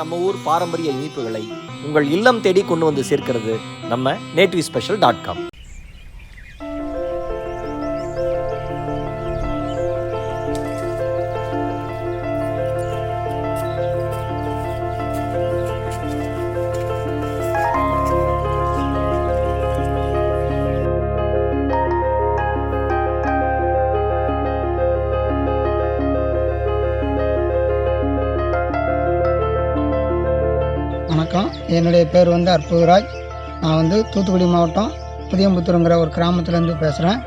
நம்ம ஊர் பாரம்பரிய இனிப்புகளை உங்கள் இல்லம் தேடி கொண்டு வந்து சேர்க்கிறது நம்ம நேட்டிவ் ஸ்பெஷல் டாட் காம். வணக்கம். என்னுடைய பேர் வந்து அற்புதராஜ். நான் வந்து தூத்துக்குடி மாவட்டம் புதியம்புத்தூருங்கிற ஒரு கிராமத்துலேருந்து பேசுகிறேன்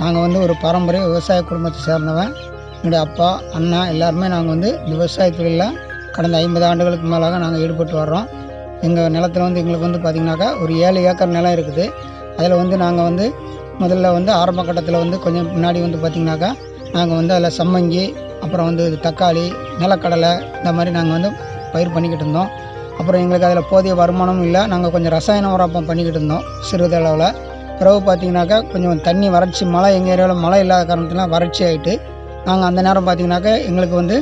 நாங்கள் வந்து ஒரு பாரம்பரிய விவசாய குடும்பத்தை சேர்ந்தவன். என்னுடைய அப்பா அண்ணா எல்லாருமே நாங்கள் வந்து விவசாய தொழிலில் கடந்த ஐம்பது ஆண்டுகளுக்கு மேலாக நாங்கள் ஈடுபட்டு வர்றோம். எங்கள் நிலத்துல வந்து எங்களுக்கு வந்து பார்த்திங்கனாக்கா ஒரு ஏழு ஏக்கர் நிலம் இருக்குது. அதில் வந்து நாங்கள் வந்து முதல்ல வந்து ஆரம்ப கட்டத்தில் வந்து கொஞ்சம் முன்னாடி வந்து பார்த்திங்கனாக்கா நாங்கள் வந்து அதில் சம்மங்கி அப்புறம் வந்து தக்காளி நிலக்கடலை இந்த மாதிரி நாங்கள் வந்து பயிர் பண்ணிக்கிட்டு இருந்தோம். அப்புறம் எங்களுக்கு அதில் போதிய வருமானமும் இல்லை. நாங்கள் கொஞ்சம் ரசாயன உரப்பம் பண்ணிக்கிட்டு இருந்தோம் சிறிதளவில் பிறகு பார்த்திங்கனாக்கா கொஞ்சம் தண்ணி வறட்சி மழை எங்கள் ஏரியாவில் மழை இல்லாத காரணத்தினால வறட்சி ஆகிட்டு நாங்கள் அந்த நேரம் பார்த்தீங்கன்னாக்கா எங்களுக்கு வந்து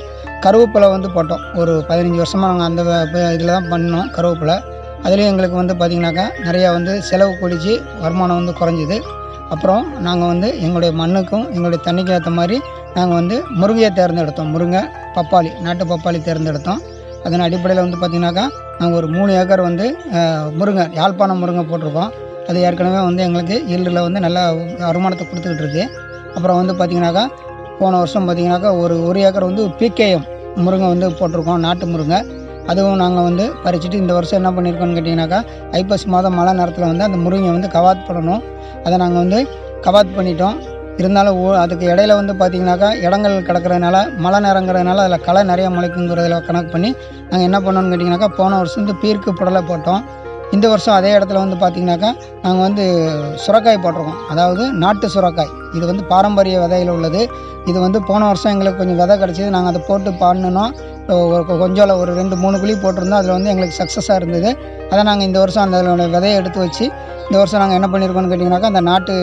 கருவேப்பிலை வந்து போட்டோம். ஒரு பதினஞ்சு வருஷமாக நாங்கள் அந்த இதில் தான் பண்ணோம் கருவேப்பிலை. அதுலேயும் எங்களுக்கு வந்து பார்த்திங்கனாக்கா நிறையா வந்து செலவு குடிச்சு வருமானம் வந்து குறைஞ்சிது. அப்புறம் நாங்கள் வந்து எங்களுடைய மண்ணுக்கும் எங்களுடைய தண்ணிக்கும் ஏற்ற மாதிரி நாங்கள் வந்து முருங்கையை தேர்ந்தெடுத்தோம். முருங்கை பப்பாளி நாட்டு பப்பாளி தேர்ந்தெடுத்தோம். அதன் அடிப்படையில் வந்து பார்த்திங்கனாக்கா நாங்கள் ஒரு மூணு ஏக்கர் வந்து முருங்கை யாழ்ப்பாணம் முருங்கை போட்டிருக்கோம். அது ஏற்கனவே வந்து எங்களுக்கு ஈல்டில் வந்து நல்ல வருமானத்தை கொடுத்துக்கிட்டு இருக்குது அப்புறம் வந்து பார்த்திங்கனாக்கா போன வருஷம் பார்த்திங்கனாக்கா ஒரு ஒரு ஏக்கர் வந்து பிகேஎம் முருங்கை வந்து போட்டிருக்கோம் நாட்டு முருங்கை. அதுவும் நாங்கள் வந்து பறிச்சுட்டு இந்த வருஷம் என்ன பண்ணியிருக்கோம்னு கேட்டிங்கனாக்கா ஐப்பசி மாதம் மழை நேரத்தில் வந்து அந்த முருங்கை வந்து கவாத் பண்ணணும். அதை நாங்கள் வந்து கவாத் பண்ணிட்டோம். இருந்தாலும் ஓ அதுக்கு இடையில வந்து பார்த்திங்கனாக்கா இடங்கள் கிடக்கிறதுனால மழை நேரங்கிறதுனால அதில் களை நிறைய முளைக்குங்கிறதுல கணக்கு பண்ணி நாங்கள் என்ன பண்ணோன்னு கேட்டிங்கனாக்கா போன வருஷம் வந்து பீர்க்கு புடலை போட்டோம். இந்த வருஷம் அதே இடத்துல வந்து பார்த்திங்கனாக்கா நாங்கள் வந்து சுரக்காய் போட்டிருக்கோம். அதாவது நாட்டு சுரக்காய். இது வந்து பாரம்பரிய விதையில் உள்ளது. இது வந்து போன வருஷம் எங்களுக்கு கொஞ்சம் விதை கிடச்சிது. நாங்கள் அதை போட்டு பண்ணினோம் ஒரு கொஞ்சம் ஒரு ரெண்டு மூணு குழி போட்டிருந்தோம். அதில் வந்து எங்களுக்கு சக்ஸஸாக இருந்தது. அதை நாங்கள் இந்த வருஷம் அந்த விதையை எடுத்து வச்சு இந்த வருஷம் நாங்கள் என்ன பண்ணியிருக்கோம்னு கேட்டிங்கனாக்கா அந்த நாட்டு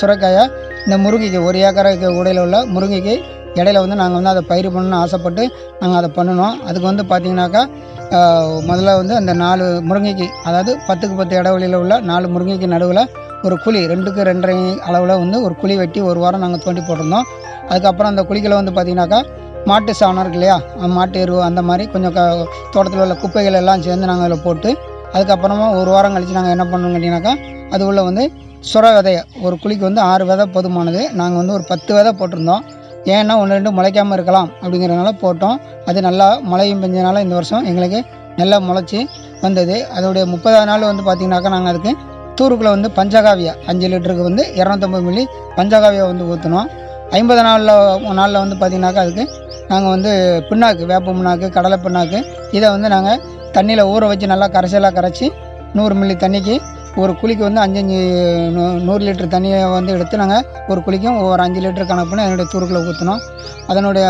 சுரக்காயை இந்த முருங்கைக்கு ஒரு ஏக்கருக்கு உடையில் உள்ள முருங்கைக்கு இடையில வந்து நாங்கள் வந்து அதை பயிர் பண்ணணும்னு ஆசைப்பட்டு நாங்கள் அதை பண்ணினோம். அதுக்கு வந்து பார்த்திங்கனாக்கா முதல்ல வந்து அந்த நாலு முருங்கைக்கு அதாவது பத்துக்கு பத்து இடைவெளியில் உள்ள நாலு முருங்கைக்கு நடுவில் ஒரு குழி ரெண்டுக்கு ரெண்டரை அளவில் வந்து ஒரு குழி வெட்டி ஒரு வாரம் நாங்கள் தோண்டி போட்டிருந்தோம். அதுக்கப்புறம் அந்த குழிகளை வந்து பார்த்திங்கனாக்கா மாட்டு சாணம் இருக்கு இல்லையா மாட்டு எரு அந்த மாதிரி கொஞ்சம் க தோட்டத்தில் உள்ள குப்பைகள் எல்லாம் சேர்ந்து நாங்கள் அதில் போட்டு அதுக்கப்புறமா ஒரு வாரம் கழித்து நாங்கள் என்ன பண்ணோம்னு கேட்டிங்கனாக்கா அது உள்ள வந்து சுர விதையை ஒரு குழிக்கு வந்து ஆறு விதை போதுமானது. நாங்கள் வந்து ஒரு பத்து விதை போட்டிருந்தோம். ஏன்னா ஒன்று ரெண்டு முளைக்காமல் இருக்கலாம் அப்படிங்கிறதுனால போட்டோம். அது நல்லா மழையும் பெஞ்சனால இந்த வருஷம் எங்களுக்கு நல்லா முளைச்சி வந்தது. அதோடைய முப்பதாவது நாள் வந்து பார்த்திங்கனாக்கா நாங்கள் அதுக்கு தூருக்குள்ளே வந்து பஞ்சகாவியா அஞ்சு லிட்டருக்கு வந்து இரநூத்தம்பது மில்லி பஞ்சகாவியா வந்து ஊற்றினோம் ஐம்பது நாளில் நாளில் வந்து பார்த்திங்கனாக்கா அதுக்கு நாங்கள் வந்து பிண்ணாக்கு வேப்ப பின்னாக்கு கடலை பிண்ணாக்கு இதை வந்து நாங்கள் தண்ணியில் ஊற வச்சு நல்லா கரைசலாக கரைச்சி நூறு மில்லி தண்ணிக்கு ஒரு குழிக்கு வந்து அஞ்சஞ்சு நூ- நூறு லிட்டர் தண்ணியை வந்து எடுத்து நாங்கள் ஒரு குழிக்கும் ஒரு அஞ்சு லிட்டர் கணக்கு பண்ணி என்னுடைய தூருக்குள்ளே ஊற்றினோம் அதனுடைய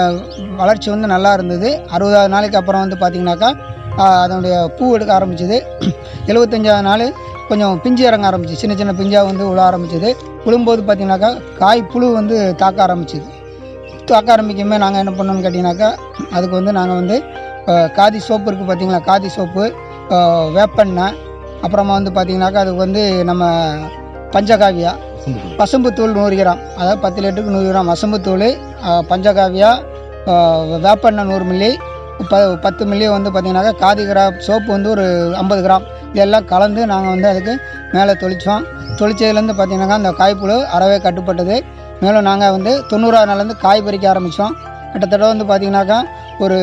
வளர்ச்சி வந்து நல்லா இருந்தது. அறுபதாவது நாளைக்கு அப்புறம் வந்து பார்த்திங்கனாக்கா அதனுடைய பூ எடுக்க ஆரம்பிச்சது. எழுபத்தஞ்சாவது நாள் கொஞ்சம் பிஞ்சு இறங்க ஆரம்பிச்சு சின்ன சின்ன பிஞ்சாக வந்து விழ ஆரம்பிச்சது. உழும்போது பார்த்திங்கனாக்கா காய் புழு வந்து தாக்க ஆரம்பிச்சிது. தாக்க ஆரம்பிக்குமே நாங்கள் என்ன பண்ணோம்னு கேட்டிங்கனாக்கா அதுக்கு வந்து நாங்கள் வந்து காதி சோப்பு இருக்குது பார்த்திங்களா காதி சோப்பு வேப்பெண்ணெய் அப்புறமா வந்து பார்த்திங்கனாக்கா அதுக்கு வந்து நம்ம பஞ்சகாவியா. பசும்புத்தூள். நூறு கிராம். அதாவது பத்து லிட்டருக்கு நூறு கிராம் வசம்புத்தூள் பஞ்சகாவியா வேப்பெண்ணெய் நூறு மில்லி ப பத்து மில்லி வந்து பார்த்திங்கனாக்கா காதி கிராம் சோப்பு வந்து ஒரு ஐம்பது கிராம். இதெல்லாம் கலந்து நாங்கள் வந்து அதுக்கு மேலே தொளித்தோம் தொளிச்சதுலேருந்து பார்த்திங்கனாக்கா அந்த காய்ப்புழு அறவே கட்டுப்பட்டது. மேலும் நாங்கள் வந்து தொண்ணூறாவது நாள்லேருந்து காய் பறிக்க ஆரம்பித்தோம் கிட்டத்தட்ட வந்து பார்த்திங்கனாக்கா ஒரு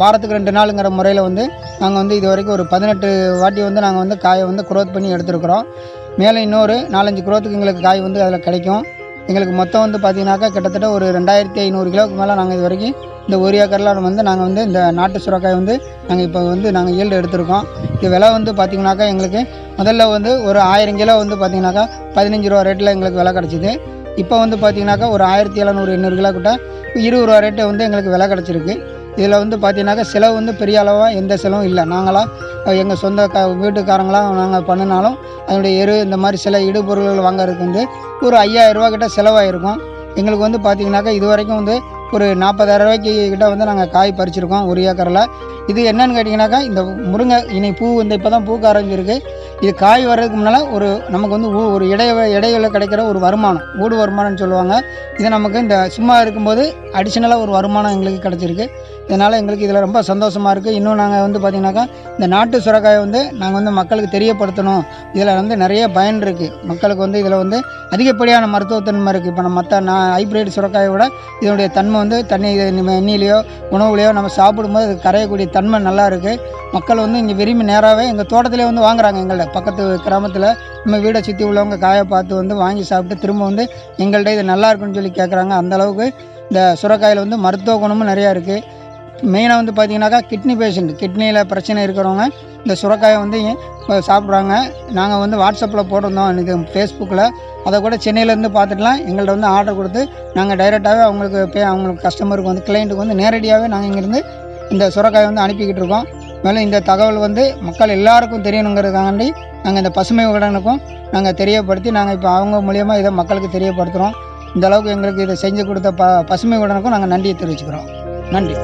வாரத்துக்கு ரெண்டு நாளுங்கிற முறையில் வந்து நாங்கள் வந்து இது வரைக்கும் ஒரு பதினெட்டு வாட்டி வந்து நாங்கள் வந்து காயை வந்து குரோத் பண்ணி எடுத்துருக்குறோம். மேலே இன்னொரு நாலஞ்சு குரோத்துக்கு எங்களுக்கு காய் வந்து அதில் கிடைக்கும். எங்களுக்கு மொத்தம் வந்து பார்த்திங்கனாக்கா கிட்டத்தட்ட ஒரு ரெண்டாயிரத்தி ஐநூறு கிலோவுக்கு மேலே நாங்கள் இது வரைக்கும் இந்த ஒரு ஏக்கரில் வந்து நாங்கள் வந்து இந்த நாட்டு சுரக்காய் வந்து நாங்கள் இப்போ வந்து நாங்கள் ஈல்டு எடுத்திருக்கோம். இது விலை வந்து பார்த்திங்கனாக்கா எங்களுக்கு முதல்ல வந்து ஒரு ஆயிரம் கிலோ வந்து பார்த்திங்கனாக்கா பதினஞ்சு ரூபா ரேட்டில் எங்களுக்கு விலை கிடச்சிது. இப்போ வந்து பார்த்திங்கனாக்கா ஒரு ஆயிரத்தி எழுநூறு எண்ணூறு கிலோ கிட்ட இருபது ரூபா ரேட்டு வந்து எங்களுக்கு விலை கிடச்சிருக்கு. இதில் வந்து பார்த்தீங்கன்னாக்கா செலவு வந்து பெரிய அளவாக எந்த செலவும் இல்லை. நாங்களாம் எங்கள் சொந்த க வீட்டுக்காரங்களாம் நாங்கள் பண்ணினாலும் அதனுடைய எரு இந்த மாதிரி சில இடுபொருள்கள் வாங்குறதுக்கு வந்து ஒரு ஐயாயிரம் ரூபா கிட்ட செலவாயிருக்கும். எங்களுக்கு வந்து பார்த்திங்கனாக்கா இது வரைக்கும் வந்து ஒரு நாற்பதாயிரம் ரூபாய்க்கு கிட்ட வந்து நாங்கள் காய் பறிச்சிருக்கோம் ஒரு ஏக்கரில். இது என்னன்னு கேட்டிங்கனாக்கா இந்த முருங்கை இனி பூ வந்து இப்போ தான் பூக்க ஆரம்பிச்சிருக்கு. இது காய் வர்றதுக்கு முன்னால் ஒரு நமக்கு வந்து ஊ- ஒரு இடைய இடையில கிடைக்கிற ஒரு வருமானம் ஊடு வருமானம்னு சொல்லுவாங்க. இது நமக்கு இந்த சும்மா இருக்கும்போது அடிஷ்னலாக ஒரு வருமானம் எங்களுக்கு கிடச்சிருக்கு. இதனால் எங்களுக்கு இதில் ரொம்ப சந்தோஷமாக இருக்குது இன்னும் நாங்கள் வந்து பார்த்திங்கனாக்கா இந்த நாட்டு சுரக்காயை வந்து நாங்கள் வந்து மக்களுக்கு தெரியப்படுத்தணும். இதில் வந்து நிறைய பயன் இருக்குது மக்களுக்கு வந்து இதில் வந்து அதிகப்படியான மருத்துவத்தன்மை இருக்குது இப்போ நம்ம மற்ற நான் ஹைப்ரிட் சுரக்காயை விட இதனுடைய தன்மை வந்து தண்ணி நம்ம எண்ணெயிலையோ உணவுலையோ நம்ம சாப்பிடும்போது அது கரையக்கூடிய தன்மை நல்லா இருக்குது மக்கள் வந்து இங்கே விரும்பி நேராகவே எங்கள் தோட்டத்திலே வந்து வாங்குறாங்க எங்கள்கிட்ட பக்கத்து கிராமத்தில் நம்ம வீடை சுற்றி உள்ளவங்க காயை பார்த்து வந்து வாங்கி சாப்பிட்டு திரும்ப வந்து எங்கள்கிட்ட இது நல்லா இருக்குன்னு சொல்லி கேட்குறாங்க அந்த அளவுக்கு இந்த சுரக்காயில் வந்து மருத்துவ குணமும் நிறையா இருக்குது மெயினாக வந்து பார்த்தீங்கன்னாக்கா கிட்னி பேஷண்ட் கிட்னியில் பிரச்சனை இருக்கிறவங்க இந்த சுரக்காயை வந்து சாப்பிட்றாங்க. நாங்கள் வந்து வாட்ஸ்அப்பில் போட்டிருந்தோம். இது ஃபேஸ்புக்கில் அதை கூட சென்னையிலேருந்து பார்த்துட்டுலாம் எங்கள்கிட்ட வந்து ஆர்டர் கொடுத்து நாங்கள் டைரெக்டாகவே அவங்களுக்கு பே அவங்களுக்கு கஸ்டமருக்கு வந்து கிளைண்ட்டுக்கு வந்து நேரடியாகவே நாங்கள் இங்கேருந்து இந்த சுரக்காயை வந்து அனுப்பிக்கிட்டு இருக்கோம். மேலும் இந்த தகவல் வந்து மக்கள் எல்லாருக்கும் தெரியணுங்கிறதுக்காண்டி நாங்கள் இந்த பசுமை உடனுக்கும் நாங்கள் தெரியப்படுத்தி நாங்கள் இப்போ அவங்க மூலியமாக இதை மக்களுக்கு தெரியப்படுத்துகிறோம் இந்த அளவுக்கு எங்களுக்கு இதை செஞ்சு கொடுத்த ப பசுமை உடனுக்கும் நாங்கள் நன்றியை தெரிவிச்சுக்கிறோம். நன்றி.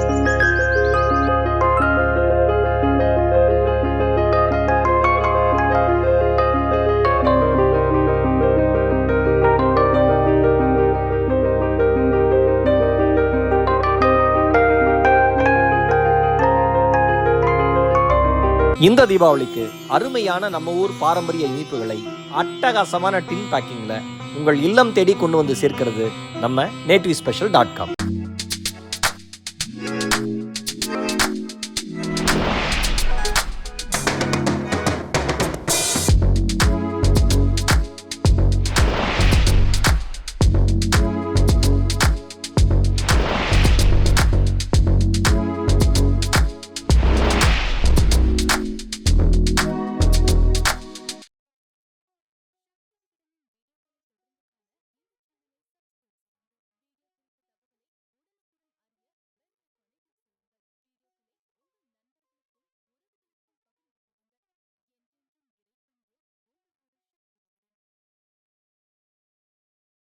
இந்த தீபாவளிக்கு அருமையான நம்ம ஊர் பாரம்பரிய இனிப்புகளை அட்டகாசமான டின் பேக்கிங்ல உங்கள் இல்லம் தேடி கொண்டு வந்து சேர்க்கிறது நம்ம நேட்டிவ் ஸ்பெஷல் டாட் காம்.